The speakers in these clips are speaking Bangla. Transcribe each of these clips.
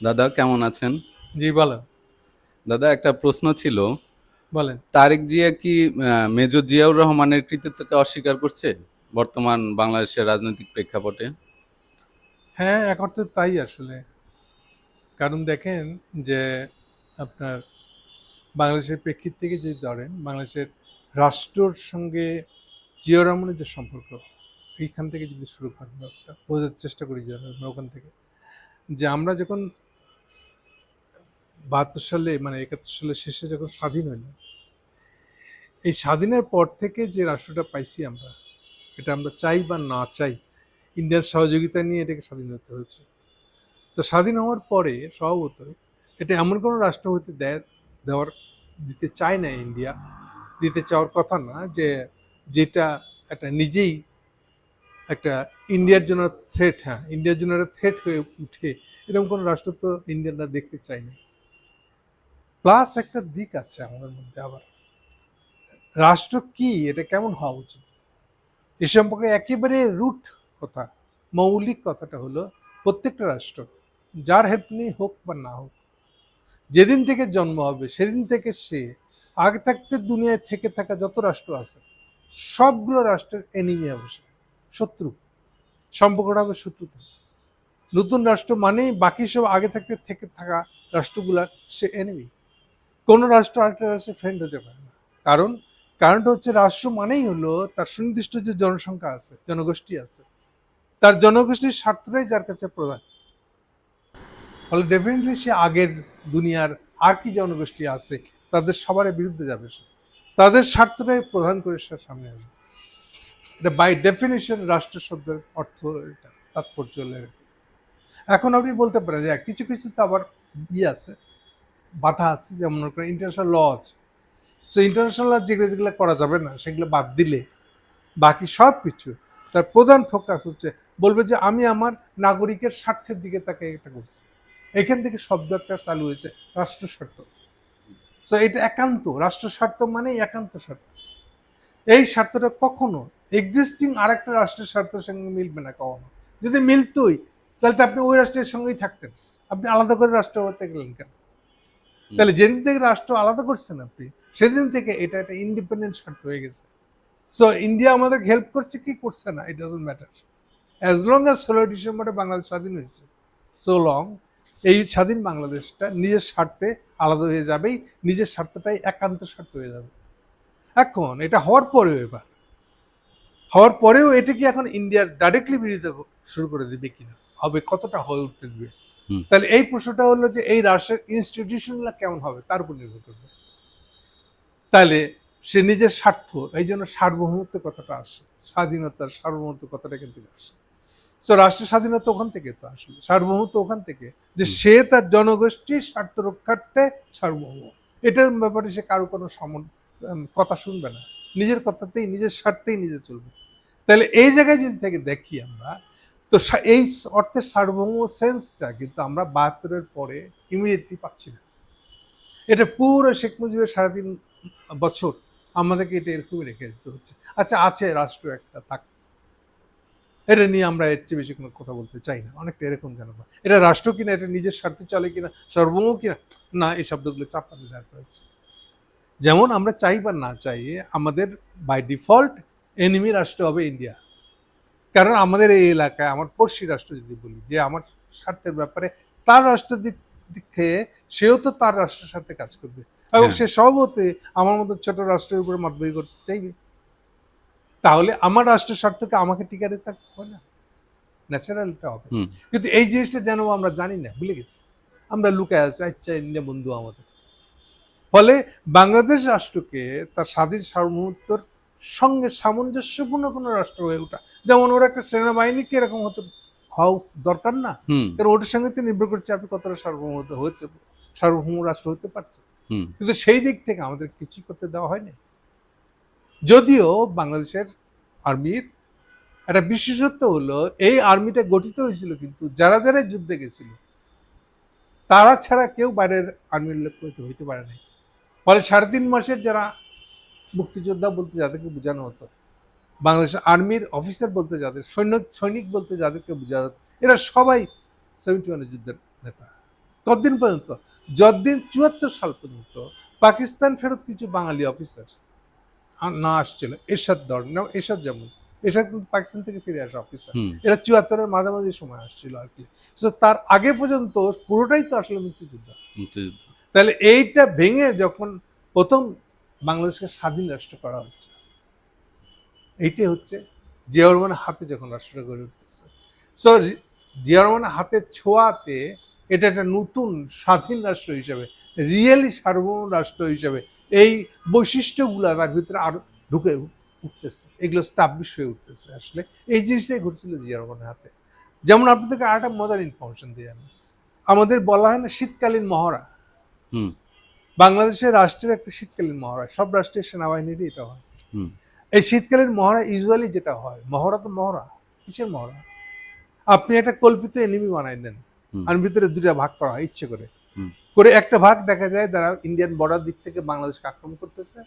দাদা কেমন আছেন? জি বলো দাদা একটা প্রশ্ন ছিল। বলেন। তারেক জিয়া কি মেজর জিয়াউর রহমানের কৃতিত্বকে অস্বীকার করছে বর্তমান বাংলাদেশের রাজনৈতিক প্রেক্ষাপটে? হ্যাঁ এক অর্থে তাই আসলে। কারণ দেখেন যে আপনার বাংলাদেশের প্রেক্ষিত থেকে যদি ধরেন বাংলাদেশের রাষ্ট্রর সঙ্গে জিয়া রহমানের যে সম্পর্ক এইখান থেকে যদি শুরু করেন বোঝার চেষ্টা করি আমরা ওখান থেকে। যে আমরা যখন বাহাত্তর সালে মানে একাত্তর সালের শেষে যখন স্বাধীন হইলাম এই স্বাধীনের পর থেকে যে রাষ্ট্রটা পাইছি আমরা, এটা আমরা চাই বা না চাই, ইন্ডিয়ার সহযোগিতা নিয়ে এটাকে স্বাধীন হতে হয়েছে। তো স্বাধীন হওয়ার পরে স্বভাবতই এটা এমন কোনো রাষ্ট্র হতে দেয়, দেওয়ার, দিতে চায় না ইন্ডিয়া। দিতে চাওয়ার কথা না, যে যেটা একটা নিজেই একটা ইন্ডিয়ার জন্য থ্রেট হ্যাঁ ইন্ডিয়ার জন্য একটা থ্রেট হয়ে উঠে, এরকম কোনো রাষ্ট্র তো ইন্ডিয়ানরা দেখতে চায় না প্লাস একটা দিক আছে আমাদের মধ্যে আবার। রাষ্ট্র কি? এটা কেমন হওয়া উচিত? এ সম্পর্কে একেবারে রুট কথা, মৌলিক কথাটা হলো প্রত্যেকটা রাষ্ট্র, যার হেল্প নেই হোক বা না হোক, যেদিন থেকে জন্ম হবে, সেদিন থেকে সে, আগে থাকতে দুনিয়ায় থেকে থাকা যত রাষ্ট্র আছে, সবগুলো রাষ্ট্রের এনিমি হবে সে, শত্রু। সম্পর্কটা হবে শত্রুতা নতুন রাষ্ট্র মানেই বাকি সব আগে থাকতে থেকে থাকা রাষ্ট্রগুলার সে এনিমি কোনো রাষ্ট্র আরেকটা রাষ্ট্রের ফ্রেন্ড হতে পারে না। কারণ কারণটা হচ্ছে রাষ্ট্র মানেই হলো তার সুনির্দিষ্ট যে জনসংখ্যা আছে, জনগোষ্ঠী আছে, তার জনগোষ্ঠীর স্বার্থটাই যার কাছে প্রধান। ফলে ডেফিনেটলি সে আগের দুনিয়ার আর কি জনগোষ্ঠী আছে, তাদের সবার বিরুদ্ধে যাবে সে। তাদের স্বার্থটাই প্রধান করে সে সামনে আসবে। এটা বাই ডেফিনেশন রাষ্ট্র শব্দের অর্থ এটা, তাৎপর্য এখন আপনি বলতে পারেন যে কিছু কিছু তো আবার ইয়ে আছে। বাধা আছে, যেমন মনে করেন ইন্টারন্যাশনাল ল আছে। সো ইন্টারন্যাশনাল ল যেগুলো যেগুলো করা যাবে না, সেগুলো বাদ দিলে বাকি সব কিছু তার প্রধান ফোকাস হচ্ছে, বলবে যে আমি আমার নাগরিকের স্বার্থের দিকে তাকে এটা করছি। এখান থেকে শব্দ একটা চালু হয়েছে, রাষ্ট্র স্বার্থ। সো এটা একান্ত, রাষ্ট্র স্বার্থ মানে একান্ত স্বার্থ। এই স্বার্থটা কখনো এক্সিস্টিং আরেকটা রাষ্ট্রের স্বার্থের সঙ্গে মিলবে না কখনো। যদি মিলতোই, তাহলে তো আপনি ওই রাষ্ট্রের সঙ্গেই থাকতেন। আপনি আলাদা করে রাষ্ট্র হতে গেলেন কেন? তাহলে যেদিন থেকে রাষ্ট্র আলাদা করছেন আপনি, সেদিন থেকে এটা একটা ইন্ডিপেন্ডেন্ট স্বার্থ হয়ে গেছে। সো ইন্ডিয়া আমাদের হেল্প করছে, কি করছে না it doesn't matter as long as ষোলোই ডিসেম্বরে বাংলাদেশ স্বাধীন হয়েছে সো লং এই স্বাধীন বাংলাদেশটা নিজের স্বার্থে আলাদা হয়ে যাবেই, নিজের স্বার্থটাই একান্ত স্বার্থ হয়ে যাবে। এখন এটা হওয়ার পরেও এবার, হওয়ার পরেও এটা কি এখন ইন্ডিয়ার ডাইরেক্টলি বিরোধিতা শুরু করে দিবে কিনা? হবে কতটা হয়ে উঠতে দিবে। তাহলে এই প্রশ্নটা হলো যে এই রাষ্ট্রের ইনস্টিটিউশনগুলো কেমন হবে? তার উপর নির্ভর করবে। তাহলে সে নিজের স্বার্থ এই জন্য সার্বভৌমত্ব কথাটা আসে। স্বাধীনতার সার্বভৌমত্ব কথাটা কিন্তু আসে। তো রাষ্ট্রের স্বাধীনতা ওখান থেকে তো আসলে। সার্বভৌমত্ব ওখান থেকে। যে সে তার জনগোষ্ঠীর স্বার্থ রক্ষার্থে সার্বভৌম। এটার ব্যাপারে সে কারও কোনো সমন কথা শুনবে না। নিজের কথাতেই নিজের স্বার্থেই নিজে চলবে। তাহলে এই জায়গায় যদি থেকে দেখি আমরা তো এই অর্থের সার্বভৌম সেন্সটা কিন্তু আমরা বাহাত্তরের পরে ইমিডিয়েটলি পাচ্ছি না। এটা পুরো শেখ মুজিবের সাড়ে তিন বছর আমাদেরকে এটা এরকমই রেখে দিতে হচ্ছে। আচ্ছা আছে রাষ্ট্র একটা, থাক। এটা নিয়ে আমরা এর চেয়ে বেশি কোনো কথা বলতে চাই না। অনেকটা এরকম যেন এটা রাষ্ট্র কিনা, এটা নিজের স্বার্থে চলে কিনা সর্বমুখ কিনা? না, এই শব্দগুলো চাপাতে দেওয়া হয়েছে যেমন আমরা চাই বা না চাই আমাদের বাই ডিফল্ট এনিমি রাষ্ট্র হবে ইন্ডিয়া কারণ আমাদের এই এলাকায় আমার পড়শি রাষ্ট্র যদি বলি যে আমার স্বার্থের ব্যাপারে তার রাষ্ট্রের দিক থেকে সেও তো তার রাষ্ট্রের স্বার্থে কাজ করবে। এবং হ্যাঁ। সে সবতে আমার মতো ছোট রাষ্ট্রের উপরে মতবই করতে চাইবে। তাহলে আমার রাষ্ট্রের স্বার্থকে আমাকে টিকা দিতে হয় না। ন্যাচারালটা হবে। কিন্তু এই জিনিসটা যেন আমরা জানি না ভুলে গেছি। আমরা লুকায় আছি আচ্ছা ইন্ডিয়া বন্ধু আমাদের। ফলে বাংলাদেশ রাষ্ট্রকে তার স্বাধীন সার্বভৌমত্বর সঙ্গে সামঞ্জস্যপূর্ণ কোনো রাষ্ট্র হয়ে ওঠা। যেমন ওর একটা সেনাবাহিনীকে এরকম হতো হওয়া দরকার না? কারণ ওটার সঙ্গে তো নির্ভর করছে আপনি কতটা সার্বভৌমত্ব হতে সার্বভৌম রাষ্ট্র হতে পারছে কিন্তু সেই দিক থেকে আমাদের কিছুই করতে দেওয়া হয়নি। যদিও বাংলাদেশের আর্মির একটা বিশেষত্ব হলো এই আর্মিটা গঠিত হয়েছিল কিন্তু যারা যারা যুদ্ধে গেছিল তারা ছাড়া কেউ বাইরের আর্মির লোক হইতে পারে নাই। ফলে সাড়ে তিন মাসের যারা মুক্তিযোদ্ধা বলতে যাদেরকে বোঝানো হতো বাংলাদেশ আর্মির অফিসার বলতে যাদের সৈন্য সৈনিক বলতে যাদেরকে বোঝানো হতো এরা সবাই সেভেন্টি ওয়ানের যুদ্ধের নেতা। কতদিন পর্যন্ত? যতদিন চুয়াত্তর সাল পর্যন্ত পাকিস্তান ফেরত কিছু বাঙালি অফিসার না আসছিল এরশাদ দর না এরশাদ যেমন এরশাদ কিন্তু পাকিস্তান থেকে ফিরে আসা অফিসার। এরা চুয়াত্তরের মাঝামাঝি সময় আসছিল আর কি। তার আগে পর্যন্ত পুরোটাই তো আসলে মুক্তিযুদ্ধ। তাহলে এইটা ভেঙে যখন প্রথম বাংলাদেশকে স্বাধীন রাষ্ট্র করা হচ্ছে। এইটাই হচ্ছে জিয়া রহমানের হাতে যখন রাষ্ট্রটা গড়ে উঠতেছে। সো জিয়া রহমানের হাতের ছোঁয়াতে এটা একটা নতুন স্বাধীন রাষ্ট্র হিসেবে, রিয়েলি সার্বভৌম রাষ্ট্র হিসেবে এই বৈশিষ্ট্যগুলো তার ভিতরে আরও ঢুকে উঠতেছে। এগুলো স্টাবলিশ হয়ে উঠতেছে আসলে। এই জিনিসটাই ঘটছিল জিয়া রহমানের হাতে। যেমন আপনাদেরকে আর একটা মজার ইনফরমেশন দিই আমি। আমাদের বলা হয় না শীতকালীন মহড়া। হুম। বাংলাদেশের রাষ্ট্রের একটা শীতকালীন মহড়া সব রাষ্ট্রের সেনাবাহিনীরই এটা হয়। এই শীতকালীন মহড়া ইউজুয়ালি যেটা হয় মহড়া তো মহড়া কিসের মহড়া? আপনি একটা কল্পিত এনিমি বানাই দেন আর ভিতরে দুটা ভাগ করা হয় ইচ্ছে করে। করে একটা ভাগ দেখা যায় যারা ইন্ডিয়ান বর্ডার দিক থেকে বাংলাদেশকে আক্রমণ করতেছে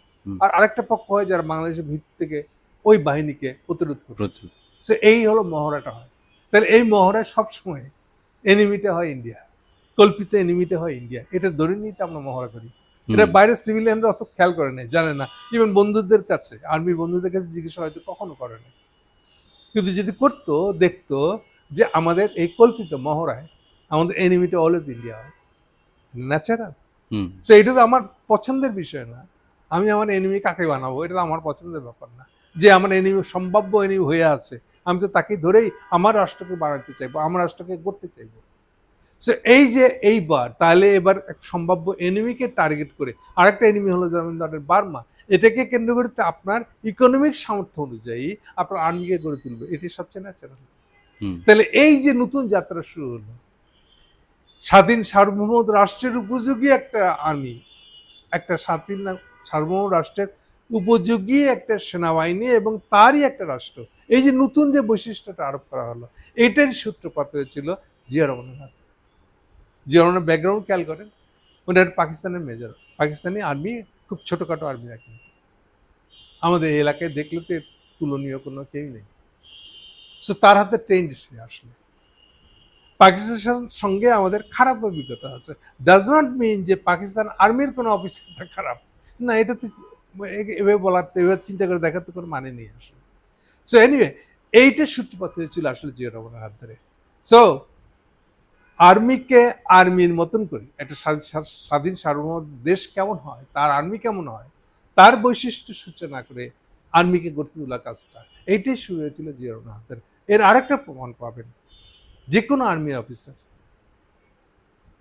আর আরেকটা পক্ষ হয় যারা বাংলাদেশের ভিতর থেকে ওই বাহিনীকে প্রতিরোধ করতেছে। সে এই হলো মহড়াটা হয়। তাহলে এই মহড়ায় সবসময় এনিমিতে হয় ইন্ডিয়া কল্পিত এনিমিতে হয় ইন্ডিয়া এটা ধরে নিতে আমরা মহড়া করি। এটা বাইরের সিভিলিয়ানরা অত খেয়াল করে নেই জানে না। ইভেন বন্ধুদের কাছে আর্মির বন্ধুদের কাছে জিজ্ঞাসা হয়তো কখনো করে না কিন্তু যদি করতো দেখতো যে আমাদের এই কল্পিত মহড়ায় আমাদের এনিমিটা অলওয়েজ ইন্ডিয়া হয়। ন্যাচারাল সো এটা তো আমার পছন্দের বিষয় না। আমি আমার এনিমি কাকে বানাবো? এটা তো আমার পছন্দের ব্যাপার না। যে আমার এনিমি সম্ভাব্য এনিমি হয়ে আছে আমি তো তাকে ধরেই আমার রাষ্ট্রকে বাড়াতে চাইব আমার রাষ্ট্রকে করতে চাইব। সো এই যে এইবার তাহলে এবার এক সম্ভাব্য এনিমিকে টার্গেট করে আরেকটা এনিমি হলো যেমন ধরেন বার্মা এটাকে কেন্দ্র করে আপনার ইকোনমিক সামর্থ্য অনুযায়ী আপনার আর্মিকে গড়ে তুলবে এটি সবচেয়ে ন্যাচারাল তাহলে এই যে নতুন যাত্রা শুরু হলো স্বাধীন সার্বভৌম রাষ্ট্রের উপযোগী একটা আর্মি একটা স্বাধীন সার্বভৌম রাষ্ট্রের উপযোগী একটা সেনাবাহিনী এবং তারই একটা রাষ্ট্র এই যে নতুন যে বৈশিষ্ট্যটা আরোপ করা হলো এটার সূত্রপাত হয়েছিল জিয়া রহমানের হাতে। জিয়া রহমানের ব্যাকগ্রাউন্ড খেয়াল করেন ওনার পাকিস্তানের মেজর পাকিস্তানি আর্মি খুব ছোটোখাটো আর্মি কিন্তু আমাদের এলাকায় দেখলে তো তুলনীয় কোনো কেউ নেই। সো তার হাতে ট্রেন্ড সে আসলে। পাকিস্তানের সঙ্গে আমাদের খারাপ অভিজ্ঞতা আছে। ডাজ নট মিন যে পাকিস্তান আর্মির কোনো অফিসারটা খারাপ। না, এটা তো এভাবে বলার এভাবে চিন্তা করে দেখার তো কোনো মানে নেই আসলে। সো এনিওয়ে এইটা সূত্রপাত হয়েছিল আসলে জিয়া রহমানের হাত ধরে। সো আর্মিকে আর্মির মতন করে। একটা স্বা- স্বা- স্বাধীন সার্বভৌম দেশ কেমন হয়, তার আর্মি কেমন হয়, তার বৈশিষ্ট্য সূচনা করে আর্মিকে গড়ে তোলা কাজটা, এইটাই শুরু হয়েছিল জিয়া রহমানের এর আরেকটা প্রমাণ পাবেন যে কোনো আর্মি অফিসার।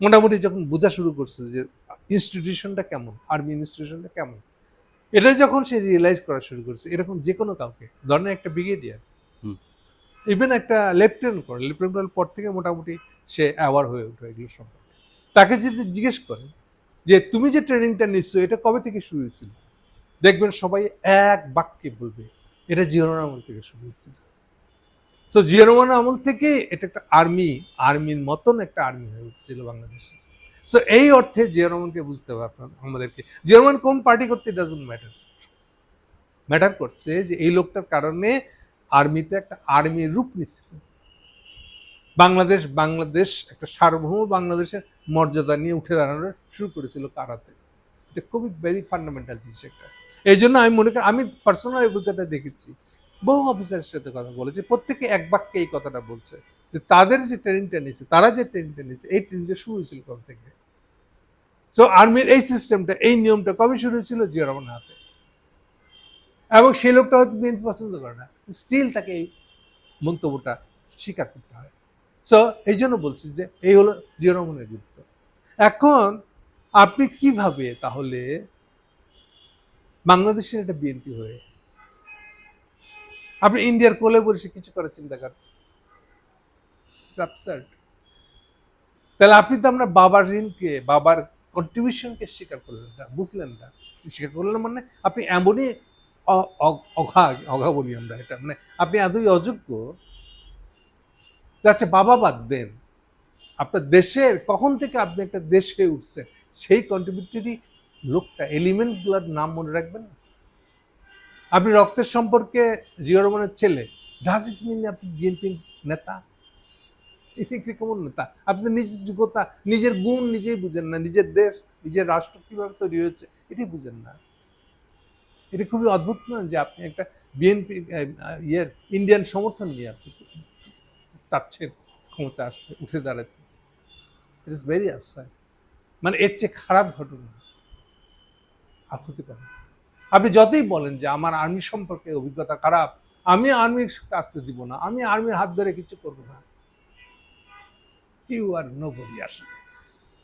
মোটামুটি যখন বোঝা শুরু করছে যে ইনস্টিটিউশনটা কেমন, আর্মি ইনস্টিটিউশনটা কেমন, এটা যখন সে রিয়েলাইজ করা শুরু করছে, এরকম যে কোনো কাউকে, ধরেন একটা ব্রিগেডিয়ার। ইভেন একটা লেফটেন্যান্ট করে, লেফটেন্যান্ট পর থেকে মোটামুটি সে অ্যাওয়ার হয়ে ওঠে এগুলো সম্পর্কে। তাকে যদি জিজ্ঞেস করেন যে, তুমি যে ট্রেনিংটা নিচ্ছ, এটা কবে থেকে শুরু হয়েছিল? দেখবেন সবাই এক বাক্যে বলবে, এটা জিওরন আমল থেকে শুরু হয়েছিল। সো জিয়া রহমান আমল থেকে এটা একটা আর্মি আর্মির মতন একটা আর্মি হয়ে উঠছিল বাংলাদেশে। সো এই অর্থে জিয়া রহমানকে বুঝতে হবে আপনার, আমাদেরকে। জিয়া কোন পার্টি করতে ডাজন্ট ম্যাটার ম্যাটার করছে যে, এই লোকটার কারণে আর্মিতে একটা আর্মির রূপ নিচ্ছিল বাংলাদেশ বাংলাদেশ একটা সার্বভৌম বাংলাদেশের মর্যাদা নিয়ে উঠে দাঁড়ানো শুরু করেছিল কারাতে। এটা খুবই ভেরি ফান্ডামেন্টাল জিনিস একটা। এই জন্য আমি মনে করি, আমি পার্সোনাল অভিজ্ঞতা দেখেছি, বহু অফিসারের সাথে কথা বলেছি, প্রত্যেকে এক বাক্যে এই কথাটা বলছে যে তাদের যে ট্রেনিংটা নিয়েছে, তারা যে ট্রেনিংটা নিয়েছে, এই ট্রেনিংটা শুরু হয়েছিল কবে থেকে? সো আর্মির এই সিস্টেমটা এই নিয়মটা কবে শুরু হয়েছিল? জিয়া রহমানের হাতে। এবং সেই লোকটা হয়তো বিএনপি পছন্দ করে না। স্টিল তাকে এই মন্তব্যটা স্বীকার করতে হয়। সো এই জন্য বলছি যে, এই হলো জিয়া গুরুত্ব। এখন আপনি কীভাবে তাহলে বাংলাদেশের একটা বিএনপি হয়ে, আপনি ইন্ডিয়ার কোলে বসে কিছু করার চিন্তা করেন? তাহলে আপনি তো আমরা বাবার ঋণকে, বাবার কন্ট্রিবিউশনকে স্বীকার করলেন না, বুঝলেন না। স্বীকার করলেন মানে আপনি এমনই অঘা বলি আমরা এটা মানে আপনি এতই অযোগ্য যাচ্ছে বাবা বাদ দেন। আপনার দেশের, কখন থেকে আপনি একটা দেশ হয়ে উঠছেন? সেই কন্ট্রিবিউটরি লোকটা এলিমেন্টগুলোর নাম মনে রাখবেন আপনি রক্তের সম্পর্কে জিয়া ছেলে ডাজ ইট মিন আপনি বিএনপি নেতা? ইফেক্টে কেমন নেতা? আপনি নিজের যোগ্যতা, নিজের গুণ নিজেই বুঝেন না, নিজের দেশ, নিজের রাষ্ট্র কীভাবে তৈরি হয়েছে এটি বুঝেন না। এটা খুবই অদ্ভুত না যে আপনি একটা বিএনপি ইয়ের ইন্ডিয়ান সমর্থন নিয়ে আপনি চাচ্ছেন ক্ষমতা আসতে, উঠে দাঁড়াতে। ইট ইস ভেরি আফসাইড মানে এর চেয়ে খারাপ ঘটনা আর হতে আপনি যতই বলেন যে আমার আর্মি সম্পর্কে অভিজ্ঞতা খারাপ, আমি আর্মির আসতে দিব না, আমি আর্মির হাত ধরে কিছু করব না। ইউ আর নো বডি আসলে।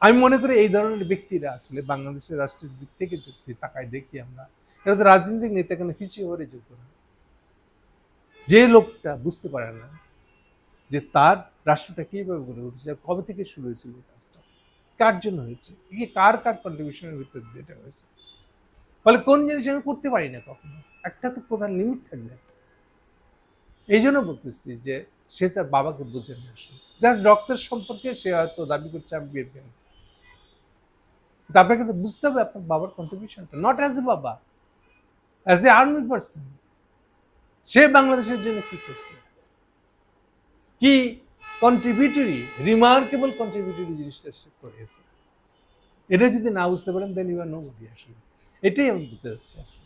আমি মনে করি এই ধরনের ব্যক্তিরা আসলে বাংলাদেশের রাষ্ট্রের দিক থেকে তাকায় দেখি আমরা এটা তো রাজনৈতিক নেতা কেন পিছিয়ে হওয়ার যোগ্য না? যে লোকটা বুঝতে পারে না যে তার রাষ্ট্রটা কীভাবে গড়ে উঠেছে, কবে থেকে শুরু হয়েছিল এই কাজটা, কার জন্য হয়েছে কি কার কার কন্ট্রিবিউশনের ভিতর দিয়ে এটা হয়েছে? ফলে কোন জিনিস আমি করতে পারি না কখনো? একটা তো প্রধান লিমিট থাকবে। এই জন্য বলতেছি যে সে তার বাবাকে বুঝে নিয়ে আসলে। জাস্ট রক্তের সম্পর্কে সে হয়তো দাবি করছে, আমি বিয়ে আপনাকে তো বুঝতে হবে আপনার বাবার কন্ট্রিবিউশনটা নট অ্যাজ এ বাবা। অ্যাজ এ আর্মি পার্সন সে বাংলাদেশের জন্য কি করছে? কি কন্ট্রিবিউটরি রিমার্কেবল কন্ট্রিবিউটরি জিনিসটা সে করেছে? এটা যদি না বুঝতে পারেন দেন ইউ আর নো আসলে। এটাই আমি বুঝতে চাচ্ছি। আসলে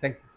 থ্যাংক ইউ